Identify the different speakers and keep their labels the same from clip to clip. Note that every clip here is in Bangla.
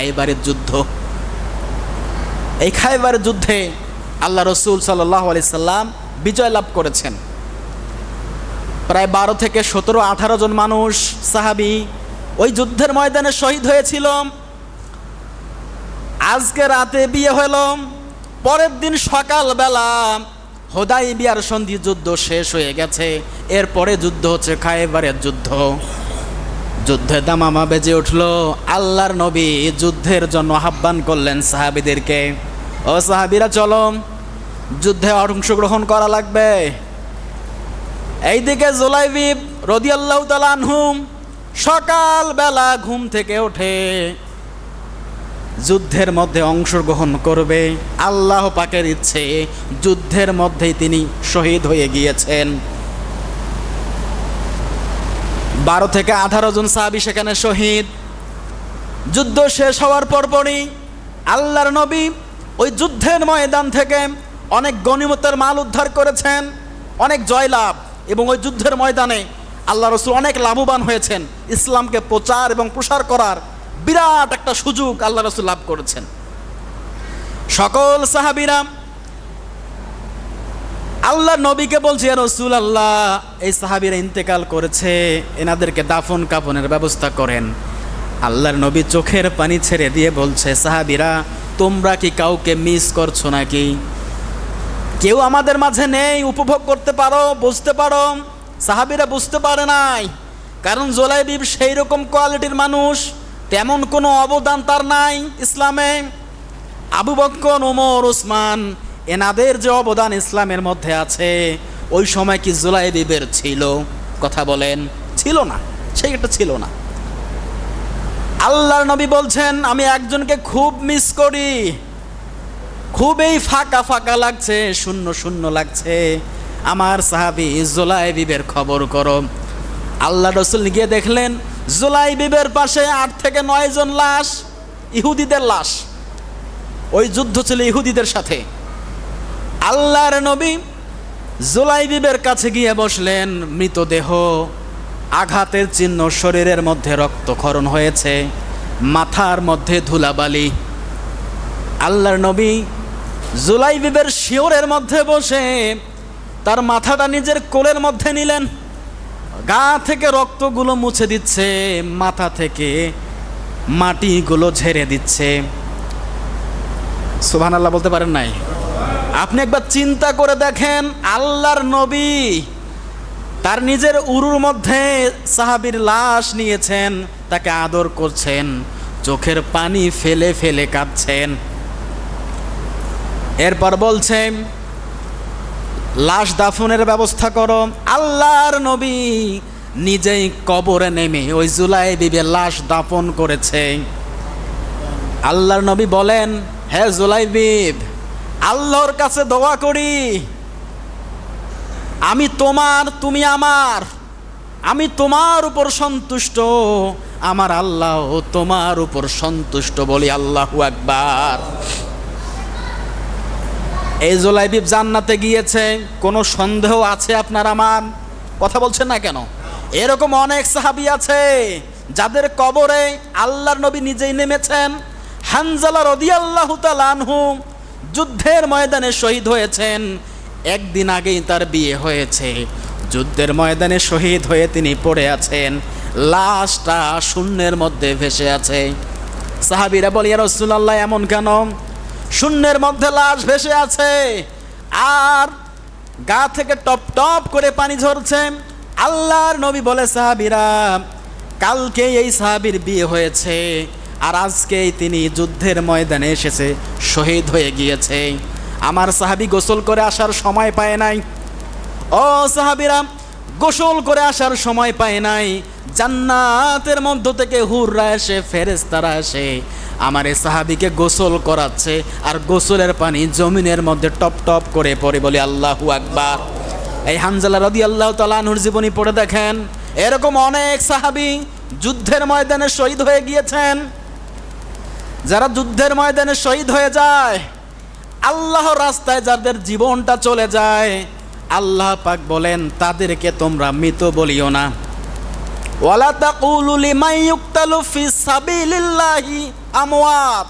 Speaker 1: খাইবারের যুদ্ধ। এই খাইবারের যুদ্ধে আল্লাহ রসুল সাল্লাহ আলি সাল্লাম বিজয় লাভ করেছেন। প্রায় বারো থেকে সতেরো, আঠারো জন মানুষ, সাহাবি ওই যুদ্ধের ময়দানে শহীদ হয়েছিল। আজকে রাতে বিয়ে হইল পরের দিন সকালবেলা হোদাই বিয়ার সন্ধি যুদ্ধ শেষ হয়ে গেছে। এরপরে যুদ্ধ হচ্ছে খাইবারের যুদ্ধ। যুদ্ধে দামামা বেজে উঠল। আল্লাহর নবী যুদ্ধের জন্য আহ্বান করলেন সাহাবিদেরকে। ও সাহাবিরা, চলো। যুদ্ধে অংশগ্রহণ করা লাগবে। এইদিকে জোলাইবিব রদিয়াল্লাহ তালানহুম সকালবেলা ঘুম থেকে ওঠে যুদ্ধের মধ্যে অংশগ্রহণ করবে। আল্লাহ পাকের ইচ্ছে, যুদ্ধের মধ্যেই তিনি শহীদ হয়ে গিয়েছেন। বারো থেকে আঠারো জন সাহাবি সেখানে শহীদ। যুদ্ধ শেষ হওয়ার পরপরই আল্লাহর নবী ওই যুদ্ধের ময়দান থেকে অনেক গণিমতের মাল উদ্ধার করেছেন, অনেক জয়লাভ এবং ওই যুদ্ধের ময়দানে আল্লাহ রসুল অনেক লাভবান হয়েছেন, ইসলামকে প্রচার এবং প্রসার করার বিরাট একটা সুযোগ আল্লাহ রসুল লাভ করেছেন। সকল সাহাবিরা আল্লাহ নবীকে বলছে রসুল আল্লাহ এই সাহাবিরা ইন্তেকাল করেছে, এনাদেরকে দাফন কাফনের ব্যবস্থা করেন। আল্লাহর নবী চোখের পানি ছেড়ে দিয়ে বলছে, সাহাবিরা, তোমরা কি কাউকে মিস করছ নাকি? কেউ আমাদের মাঝে নেই, উপভোগ করতে পারো, বুঝতে পারো। সাহাবিরা বুঝতে পারে নাই, কারণ জোলাইবিব সেই রকম কোয়ালিটির মানুষ, তেমন কোনো অবদান তার নাই ইসলামে। আবু বক্কর, ওমর, ওসমান এনাদের যে অবদান ইসলামের মধ্যে আছে, ওই সময় কি জুলাইবিবের ছিল? কথা বলেন। ছিল না সেইটা ছিল না। আল্লাহর নবী বলছেন, আমি একজনকে খুব মিস করি। খুবই ফাঁকা ফাঁকা লাগছে, শূন্য শূন্য লাগছে। আমার সাহাবি জোলাইবিবের খবর করো। আল্লাহ রসুল গিয়ে দেখলেন জোলাইবিবের পাশে আট থেকে নয় জন লাশ, ইহুদিদের লাশ। ওই যুদ্ধ ছিল ইহুদিদের সাথে। আল্লাহর নবী জোলাইবিবের কাছে গিয়ে বসলেন, মৃতদেহ আঘাতের চিহ্ন শরীরের মধ্যে রক্তক্ষরণ হয়েছে, মাথার মধ্যে ধুলাবালি। আল্লাহর নবী জুলাইবিবের শিওরের মধ্যে বসে তার মাথাটা নিজের কোলের মধ্যে নিলেন, গা থেকে রক্তগুলো মুছে দিচ্ছে, মাথা থেকে মাটিগুলো ঝেড়ে দিচ্ছে। সুবহান আল্লাহ বলতে পারেন নাই? আপনি একবার চিন্তা করে দেখেন, আল্লাহর নবী তার নিজের উরুর মধ্যে সাহাবির লাশ নিয়েছেন, তাকে আদর করছেন, চোখের পানি ফেলে ফেলে কাঁদছেন। এরপর বলছেন লাশ দাফনের ব্যবস্থা করো, আল্লাহর নবী নিজেই কবরে নেমে ওই জুলাই বিবে লাশ দাফন করেছে। আল্লাহর নবী বলেন হ্যাঁ জুলাইবিব আল্লাহর কাছে দোয়া করি। আমি তোমার, তুমি আমার। আমি তোমার উপর সন্তুষ্ট। আমার আল্লাহ তোমার উপর সন্তুষ্ট বলি আল্লাহু একবার এই জোলাইবিব জান্নাতে গিয়েছে, কোনো সন্দেহ আছে আপনার আমার? কথা বলছেন না কেন? এরকম অনেক সাহাবি আছে, যাদের কবরে আল্লাহর নবী নিজেই নেমেছেন। হানজালা রদিয়াল্লাহু তাআলাহু যুদ্ধের ময়দানে শহীদ হয়েছেন। একদিন আগেই তার বিয়ে হয়েছে। যুদ্ধের ময়দানে শহীদ হয়ে তিনি পড়ে আছেন। লাশটা শূন্যের মধ্যে ভেসে আছে। সাহাবিরা বলি রসুল্লাহ এমন কেন? শূন্যের মধ্যে লাশ ভেসে আছে আর গা থেকে টপ টপ করে পানি ঝরছে। আল্লাহর নবী বলে, সাহাবিরা কালকে এই সাহাবির বিয়ে হয়েছে। আর আজকেই তিনি যুদ্ধের ময়দানে এসেছে, শহীদ হয়ে গিয়েছে। আমার সাহাবি গোসল করে আসার সময় পায় নাই। ও সাহাবিরা, গোসল করে আসার সময় পায় নাই। জান্নাতের মধ্য থেকে হুররা এসে ফেরেস্তারা এসে আমার এই সাহাবিকে গোসল করাচ্ছে আর গোসলের পানি জমিনের মধ্যে টপ টপ করে পড়ে বলে আল্লাহু আকবার। এই হানজালা রদি আল্লাহ তালানুর জীবনী পড়ে দেখেন, এরকম অনেক সাহাবি যুদ্ধের ময়দানে শহীদ হয়ে গিয়েছেন। যারা যুদ্ধের ময়দানে শহীদ হয়ে যায় আল্লাহ রাস্তায় যাদের জীবনটা চলে যায়, আল্লাহ পাক বলেন, তাদেরকে তোমরা মৃত বলিও না। আমওয়াত।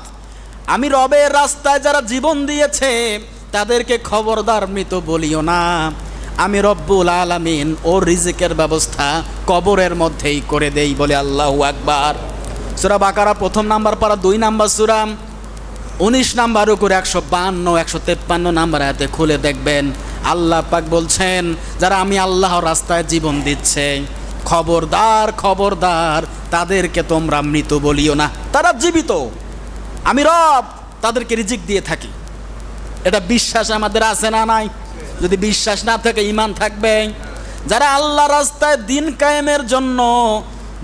Speaker 1: আমি রবের রাস্তায় যারা জীবন দিয়েছে, তাদেরকে খবরদার মৃত বলিও না। আমি রব্বুল আলামিন ও রিজিকের ব্যবস্থা কবরের মধ্যেই করে দেই বলে আল্লাহু আকবার। সূরা বাকারা প্রথম নাম্বার পারা দুই নাম্বার সুরা, উনিশ নাম্বার করে একশো বান্ন একশো তেপ্পান্ন নাম্বার হাতে খুলে দেখবেন, আল্লাহ পাক বলছেন, যারা আমি আল্লাহ রাস্তায় জীবন দিচ্ছে, খবরদার খবরদার, তাদেরকে তোমরা মৃত বলিও না। তারা জীবিত। আমি রব, তাদেরকে রিজিক দিয়ে থাকি। এটা বিশ্বাস আমাদের আছে না নাই? যদি বিশ্বাস না থাকে ইমান থাকবে। যারা আল্লাহ রাস্তায় দিন কায়েমের জন্য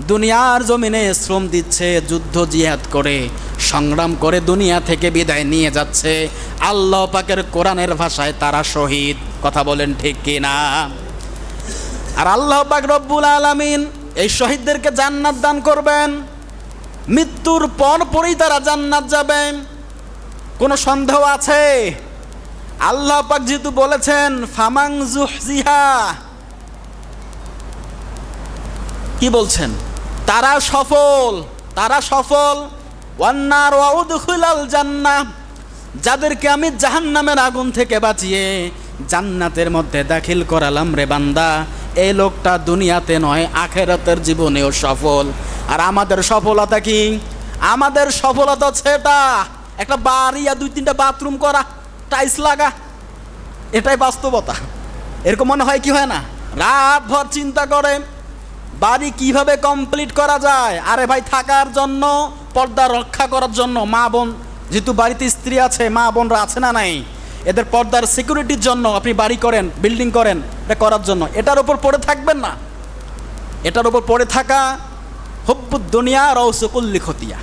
Speaker 1: দুনিয়ার জমিনে শ্রম দিচ্ছে, যুদ্ধ জিহাদ করে, সংগ্রাম করে দুনিয়া থেকে বিদায় নিয়ে যাচ্ছে। আল্লাহ পাকের কোরআনের ভাষায় তারা শহীদ। কথা বলেন ঠিক কিনা? আর আল্লাহ পাক রব্বুল আলামিন এই শহীদদেরকে জান্নাত দান করবেন। মৃত্যুর পর পরই তারা জান্নাত যাবেন কোনো সন্দেহ আছে? আল্লাহ পাক যেহেতু বলেছেন, ফামাং জুহজিহা। কি বলছেন? তারা সফল তারা সফল। ওয়ান্নার ওয়াউদখুলাল জান্নাহ। যাদেরকে আমি জাহান্নামের আগুন থেকে বাঁচিয়ে জান্নাতের মধ্যে দাখিল করালাম রে বান্দা, এই লোকটা দুনিয়াতে নয়, আখেরাতের জীবনেও সফল। আর আমাদের সফলতা কি? আমাদের সফলতা এটা। একটা বাড়ি আর দুই তিনটা বাথরুম করা, টাইলস লাগা, এটাই বাস্তবতা। এরকম মনে হয় কি হয় না? রাত ভর চিন্তা করে বাড়ি কীভাবে কমপ্লিট করা যায়? আরে ভাই, থাকার জন্য, পর্দা রক্ষা করার জন্য মা বোন, যেহেতু বাড়িতে স্ত্রী আছে, মা বোনরা আছে না নাই, এদের পর্দার সিকিউরিটির জন্য আপনি বাড়ি করেন বিল্ডিং করেন, এটা করার জন্য। এটার উপর পড়ে থাকবেন না। এটার উপর পড়ে থাকা হব্বুদ্দুনিয়া রৌসকুল্লি খতিয়া